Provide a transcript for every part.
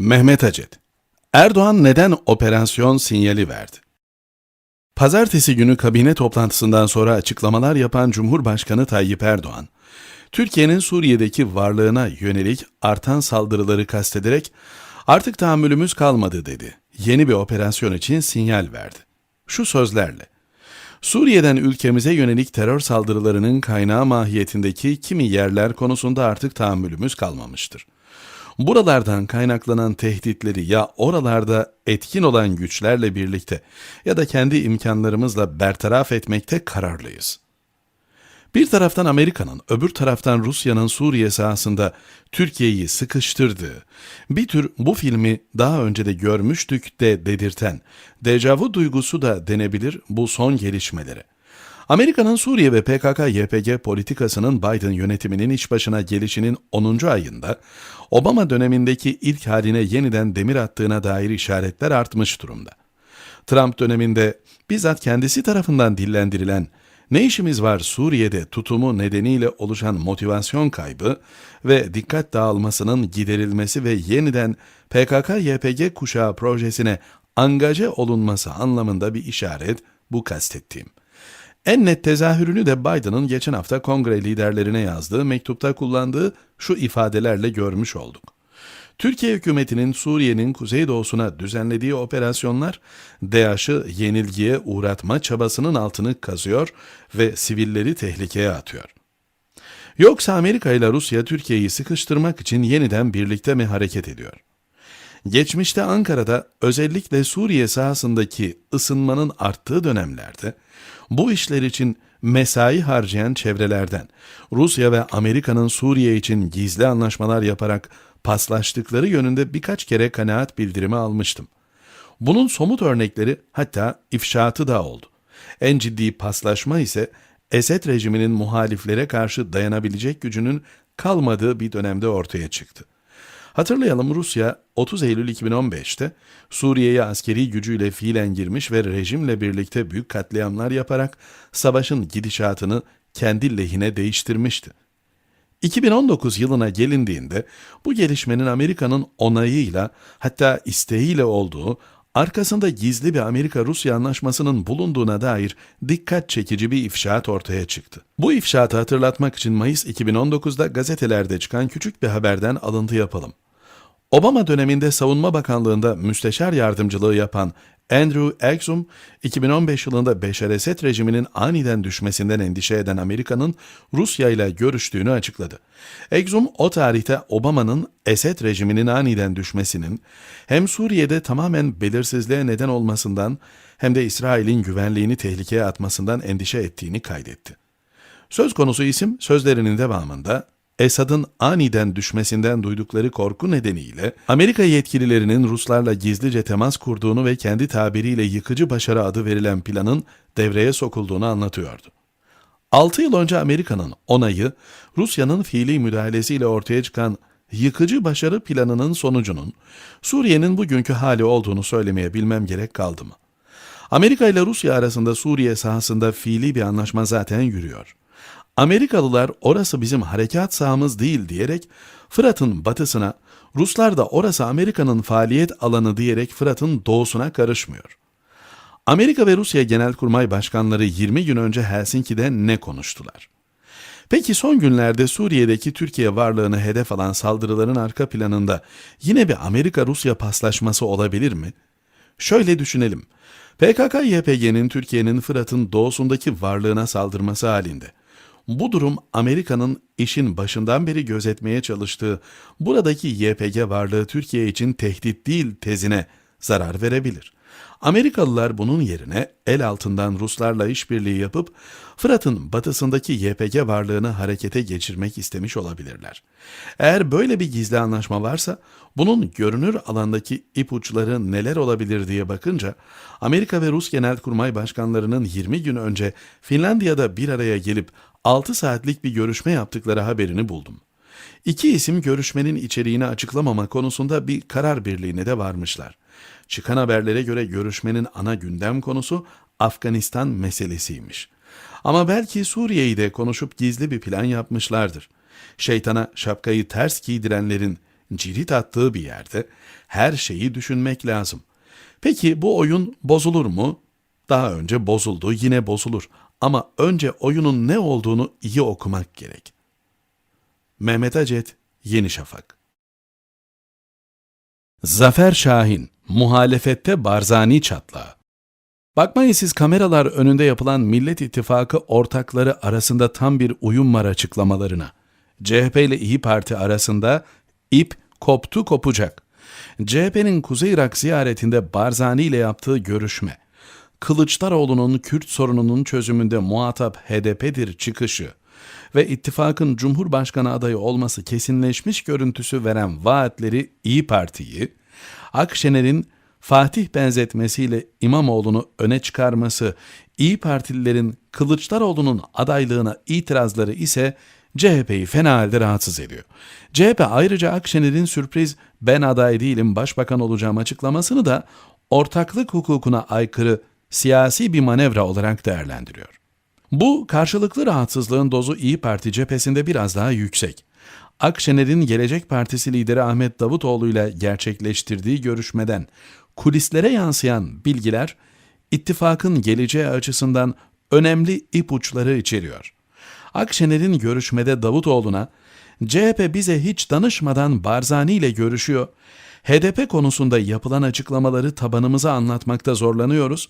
Mehmet Acet Erdoğan neden operasyon sinyali verdi? Pazartesi günü kabine toplantısından sonra açıklamalar yapan Cumhurbaşkanı Tayyip Erdoğan, Türkiye'nin Suriye'deki varlığına yönelik artan saldırıları kastederek artık tahammülümüz kalmadı dedi. Yeni bir operasyon için sinyal verdi. Şu sözlerle, Suriye'den ülkemize yönelik terör saldırılarının kaynağı mahiyetindeki kimi yerler konusunda artık tahammülümüz kalmamıştır. Buralardan kaynaklanan tehditleri ya oralarda etkin olan güçlerle birlikte ya da kendi imkanlarımızla bertaraf etmekte kararlıyız. Bir taraftan Amerika'nın, öbür taraftan Rusya'nın Suriye sahasında Türkiye'yi sıkıştırdığı, bir tür bu filmi daha önce de görmüştük de dedirten, dejavu duygusu da denebilir bu son gelişmelere. Amerika'nın Suriye ve PKK-YPG politikasının Biden yönetiminin iç başına gelişinin 10. ayında Obama dönemindeki ilk haline yeniden demir attığına dair işaretler artmış durumda. Trump döneminde bizzat kendisi tarafından dillendirilen ne işimiz var Suriye'de tutumu nedeniyle oluşan motivasyon kaybı ve dikkat dağılmasının giderilmesi ve yeniden PKK-YPG kuşağı projesine angaje olunması anlamında bir işaret bu kastettiğim. En net tezahürünü de Biden'ın geçen hafta kongre liderlerine yazdığı mektupta kullandığı şu ifadelerle görmüş olduk. Türkiye hükümetinin Suriye'nin kuzeydoğusuna düzenlediği operasyonlar DAEŞ'ı yenilgiye uğratma çabasının altını kazıyor ve sivilleri tehlikeye atıyor. Yoksa Amerika ile Rusya Türkiye'yi sıkıştırmak için yeniden birlikte mi hareket ediyor? Geçmişte Ankara'da özellikle Suriye sahasındaki ısınmanın arttığı dönemlerde bu işler için mesai harcayan çevrelerden Rusya ve Amerika'nın Suriye için gizli anlaşmalar yaparak paslaştıkları yönünde birkaç kere kanaat bildirimi almıştım. Bunun somut örnekleri hatta ifşaatı da oldu. En ciddi paslaşma ise Esed rejiminin muhaliflere karşı dayanabilecek gücünün kalmadığı bir dönemde ortaya çıktı. Hatırlayalım Rusya 30 Eylül 2015'te Suriye'ye askeri gücüyle fiilen girmiş ve rejimle birlikte büyük katliamlar yaparak savaşın gidişatını kendi lehine değiştirmişti. 2019 yılına gelindiğinde bu gelişmenin Amerika'nın onayıyla hatta isteğiyle olduğu, arkasında gizli bir Amerika-Rusya anlaşmasının bulunduğuna dair dikkat çekici bir ifşaat ortaya çıktı. Bu ifşaatı hatırlatmak için Mayıs 2019'da gazetelerde çıkan küçük bir haberden alıntı yapalım. Obama döneminde Savunma Bakanlığı'nda müsteşar yardımcılığı yapan Andrew Exum, 2015 yılında Beşar Esed rejiminin aniden düşmesinden endişe eden Amerika'nın Rusya ile görüştüğünü açıkladı. Exum o tarihte Obama'nın Esed rejiminin aniden düşmesinin hem Suriye'de tamamen belirsizliğe neden olmasından hem de İsrail'in güvenliğini tehlikeye atmasından endişe ettiğini kaydetti. Söz konusu isim sözlerinin devamında Esad'ın aniden düşmesinden duydukları korku nedeniyle Amerika yetkililerinin Ruslarla gizlice temas kurduğunu ve kendi tabiriyle yıkıcı başarı adı verilen planın devreye sokulduğunu anlatıyordu. 6 yıl önce Amerika'nın onayı, Rusya'nın fiili müdahalesiyle ortaya çıkan yıkıcı başarı planının sonucunun Suriye'nin bugünkü hali olduğunu söylemeye bilmem gerek kaldı mı? Amerika ile Rusya arasında Suriye sahasında fiili bir anlaşma zaten yürüyor. Amerikalılar orası bizim harekat sahamız değil diyerek Fırat'ın batısına, Ruslar da orası Amerika'nın faaliyet alanı diyerek Fırat'ın doğusuna karışmıyor. Amerika ve Rusya Genelkurmay Başkanları 20 gün önce Helsinki'de ne konuştular? Peki son günlerde Suriye'deki Türkiye varlığını hedef alan saldırıların arka planında yine bir Amerika-Rusya paslaşması olabilir mi? Şöyle düşünelim. PKK-YPG'nin Türkiye'nin Fırat'ın doğusundaki varlığına saldırması halinde bu durum Amerika'nın işin başından beri gözetmeye çalıştığı buradaki YPG varlığı Türkiye için tehdit değil tezine zarar verebilir. Amerikalılar bunun yerine el altından Ruslarla işbirliği yapıp Fırat'ın batısındaki YPG varlığını harekete geçirmek istemiş olabilirler. Eğer böyle bir gizli anlaşma varsa bunun görünür alandaki ipuçları neler olabilir diye bakınca Amerika ve Rus Genelkurmay Başkanlarının 20 gün önce Finlandiya'da bir araya gelip 6 saatlik bir görüşme yaptıkları haberini buldum. İki isim görüşmenin içeriğini açıklamama konusunda bir karar birliğine de varmışlar. Çıkan haberlere göre görüşmenin ana gündem konusu Afganistan meselesiymiş. Ama belki Suriye'yi de konuşup gizli bir plan yapmışlardır. Şeytana şapkayı ters giydirenlerin cirit attığı bir yerde her şeyi düşünmek lazım. Peki bu oyun bozulur mu? Daha önce bozuldu, yine bozulur. Ama önce oyunun ne olduğunu iyi okumak gerek. Mehmet Acet, Yeni Şafak Zafer Şahin, muhalefette Barzani çatlağı. Bakmayın siz kameralar önünde yapılan Millet İttifakı ortakları arasında tam bir uyum var açıklamalarına. CHP ile İyi Parti arasında ip koptu kopacak. CHP'nin Kuzey Irak ziyaretinde Barzani ile yaptığı görüşme, Kılıçdaroğlu'nun Kürt sorununun çözümünde muhatap HDP'dir çıkışı ve ittifakın Cumhurbaşkanı adayı olması kesinleşmiş görüntüsü veren vaatleri İyi Parti'yi, Akşener'in Fatih benzetmesiyle İmamoğlu'nu öne çıkarması, İyi Partililerin Kılıçdaroğlu'nun adaylığına itirazları ise CHP'yi fena halde rahatsız ediyor. CHP ayrıca Akşener'in sürpriz ben aday değilim başbakan olacağım açıklamasını da ortaklık hukukuna aykırı siyasi bir manevra olarak değerlendiriyor. Bu karşılıklı rahatsızlığın dozu İyi Parti cephesinde biraz daha yüksek. Akşener'in Gelecek Partisi lideri Ahmet Davutoğlu ile gerçekleştirdiği görüşmeden kulislere yansıyan bilgiler ittifakın geleceği açısından önemli ipuçları içeriyor. Akşener'in görüşmede Davutoğlu'na CHP bize hiç danışmadan Barzani ile görüşüyor. HDP konusunda yapılan açıklamaları tabanımıza anlatmakta zorlanıyoruz.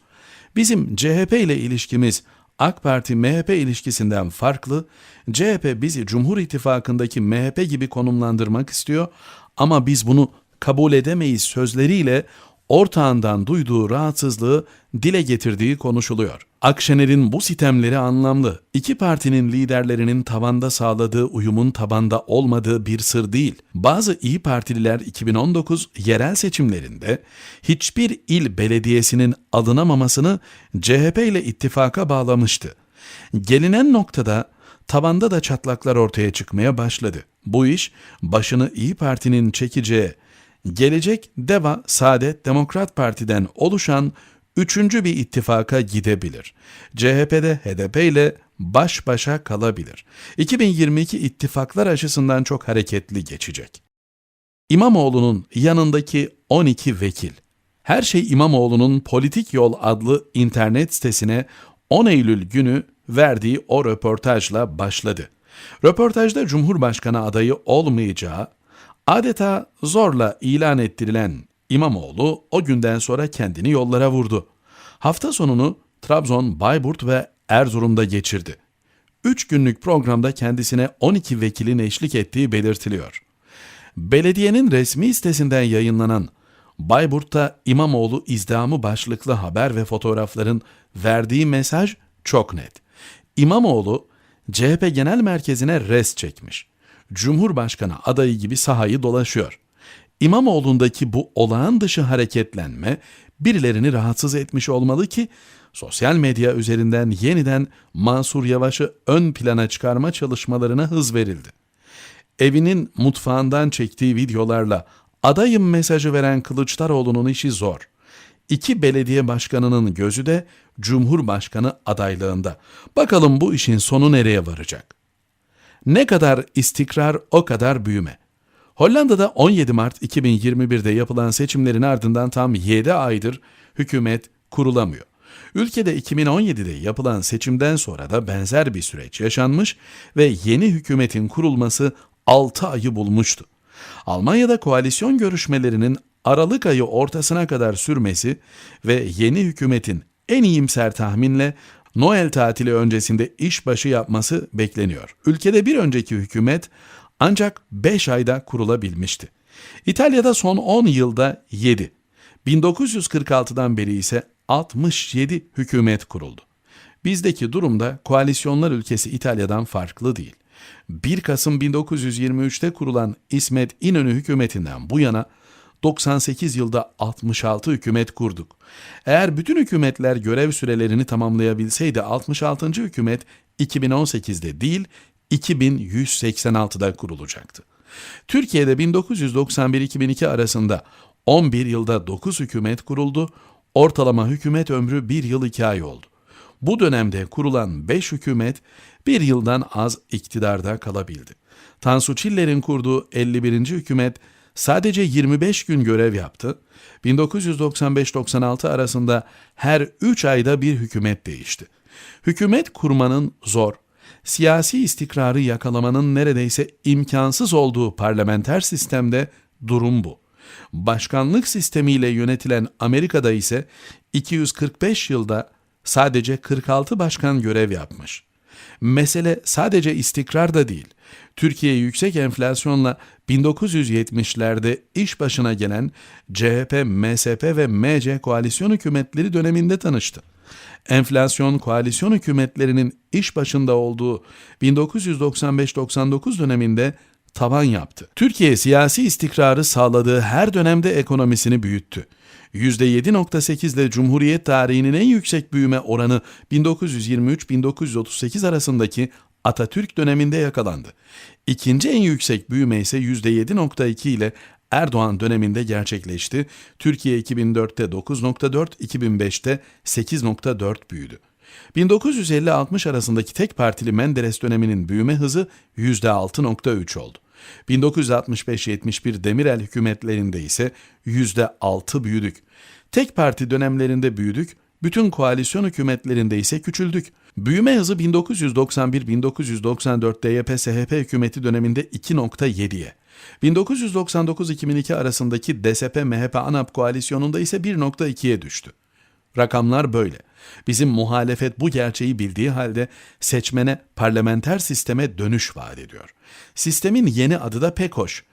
Bizim CHP ile ilişkimiz AK Parti MHP ilişkisinden farklı. CHP bizi Cumhur İttifakı'ndaki MHP gibi konumlandırmak istiyor ama biz bunu kabul edemeyiz sözleriyle ortağından duyduğu rahatsızlığı dile getirdiği konuşuluyor. Akşener'in bu sitemleri anlamlı. İki partinin liderlerinin tavanda sağladığı uyumun tabanda olmadığı bir sır değil. Bazı İyi Partililer 2019 yerel seçimlerinde hiçbir il belediyesinin alınamamasını CHP ile ittifaka bağlamıştı. Gelinen noktada tabanda da çatlaklar ortaya çıkmaya başladı. Bu iş başını İyi Parti'nin çekeceği Gelecek Deva Saadet Demokrat Parti'den oluşan üçüncü bir ittifaka gidebilir. CHP'de HDP ile baş başa kalabilir. 2022 ittifaklar açısından çok hareketli geçecek. İmamoğlu'nun yanındaki 12 vekil. Her şey İmamoğlu'nun Politik Yol adlı internet sitesine 10 Eylül günü verdiği o röportajla başladı. Röportajda Cumhurbaşkanı adayı olmayacağı, Adeta zorla ilan ettirilen İmamoğlu o günden sonra kendini yollara vurdu. Hafta sonunu Trabzon, Bayburt ve Erzurum'da geçirdi. Üç günlük programda kendisine 12 vekilin eşlik ettiği belirtiliyor. Belediyenin resmi sitesinden yayınlanan Bayburt'ta İmamoğlu izdihamı başlıklı haber ve fotoğrafların verdiği mesaj çok net. İmamoğlu CHP Genel Merkezi'ne res çekmiş. Cumhurbaşkanı adayı gibi sahayı dolaşıyor. İmamoğlu'ndaki bu olağan dışı hareketlenme birilerini rahatsız etmiş olmalı ki sosyal medya üzerinden yeniden Mansur Yavaş'ı ön plana çıkarma çalışmalarına hız verildi. Evinin mutfağından çektiği videolarla adayım mesajı veren Kılıçdaroğlu'nun işi zor. İki belediye başkanının gözü de Cumhurbaşkanı adaylığında. Bakalım bu işin sonu nereye varacak? Ne kadar istikrar o kadar büyüme. Hollanda'da 17 Mart 2021'de yapılan seçimlerin ardından tam 7 aydır hükümet kurulamıyor. Ülkede 2017'de yapılan seçimden sonra da benzer bir süreç yaşanmış ve yeni hükümetin kurulması 6 ayı bulmuştu. Almanya'da koalisyon görüşmelerinin Aralık ayı ortasına kadar sürmesi ve yeni hükümetin en iyimser tahminle Noel tatili öncesinde işbaşı yapması bekleniyor. Ülkede bir önceki hükümet ancak 5 ayda kurulabilmişti. İtalya'da son 10 yılda 7, 1946'dan beri ise 67 hükümet kuruldu. Bizdeki durumda koalisyonlar ülkesi İtalya'dan farklı değil. 1 Kasım 1923'te kurulan İsmet İnönü hükümetinden bu yana 98 yılda 66 hükümet kurduk. Eğer bütün hükümetler görev sürelerini tamamlayabilseydi 66. hükümet 2018'de değil 2186'da kurulacaktı. Türkiye'de 1991-2002 arasında 11 yılda 9 hükümet kuruldu, ortalama hükümet ömrü 1 yıl 2 ay oldu. Bu dönemde kurulan 5 hükümet bir yıldan az iktidarda kalabildi. Tansu Çiller'in kurduğu 51. hükümet sadece 25 gün görev yaptı. 1995-96 arasında her 3 ayda bir hükümet değişti. Hükümet kurmanın zor, siyasi istikrarı yakalamanın neredeyse imkansız olduğu parlamenter sistemde durum bu. Başkanlık sistemiyle yönetilen Amerika'da ise 245 yılda sadece 46 başkan görev yapmış. Mesele sadece istikrar da değil. Türkiye yüksek enflasyonla 1970'lerde iş başına gelen CHP, MSP ve MC koalisyon hükümetleri döneminde tanıştı. Enflasyon koalisyon hükümetlerinin iş başında olduğu 1995-99 döneminde tavan yaptı. Türkiye siyasi istikrarı sağladığı her dönemde ekonomisini büyüttü. %7.8 ile Cumhuriyet tarihinin en yüksek büyüme oranı 1923-1938 arasındaki Atatürk döneminde yakalandı. İkinci en yüksek büyüme ise %7.2 ile Erdoğan döneminde gerçekleşti. Türkiye 2004'te 9.4, 2005'te 8.4 büyüdü. 1950-60 arasındaki tek partili Menderes döneminin büyüme hızı %6.3 oldu. 1965-71 Demirel hükümetlerinde ise %6 büyüdük. Tek parti dönemlerinde büyüdük, bütün koalisyon hükümetlerinde ise küçüldük. Büyüme hızı 1991-1994 DYP-SHP hükümeti döneminde 2.7'ye, 1999-2002 arasındaki DSP-MHP-ANAP koalisyonunda ise 1.2'ye düştü. Rakamlar böyle. Bizim muhalefet bu gerçeği bildiği halde seçmene parlamenter sisteme dönüş vaat ediyor. Sistemin yeni adı da pek hoş.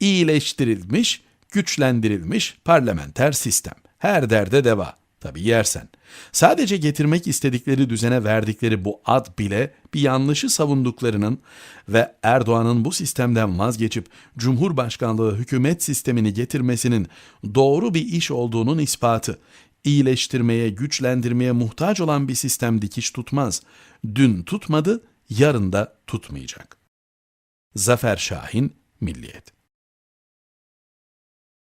İyileştirilmiş, güçlendirilmiş parlamenter sistem. Her derde deva. Tabi yersen. Sadece getirmek istedikleri düzene verdikleri bu ad bile bir yanlışı savunduklarının ve Erdoğan'ın bu sistemden vazgeçip Cumhurbaşkanlığı hükümet sistemini getirmesinin doğru bir iş olduğunun ispatı iyileştirmeye, güçlendirmeye muhtaç olan bir sistem dikiş tutmaz. Dün tutmadı, yarın da tutmayacak. Zafer Şahin, Milliyet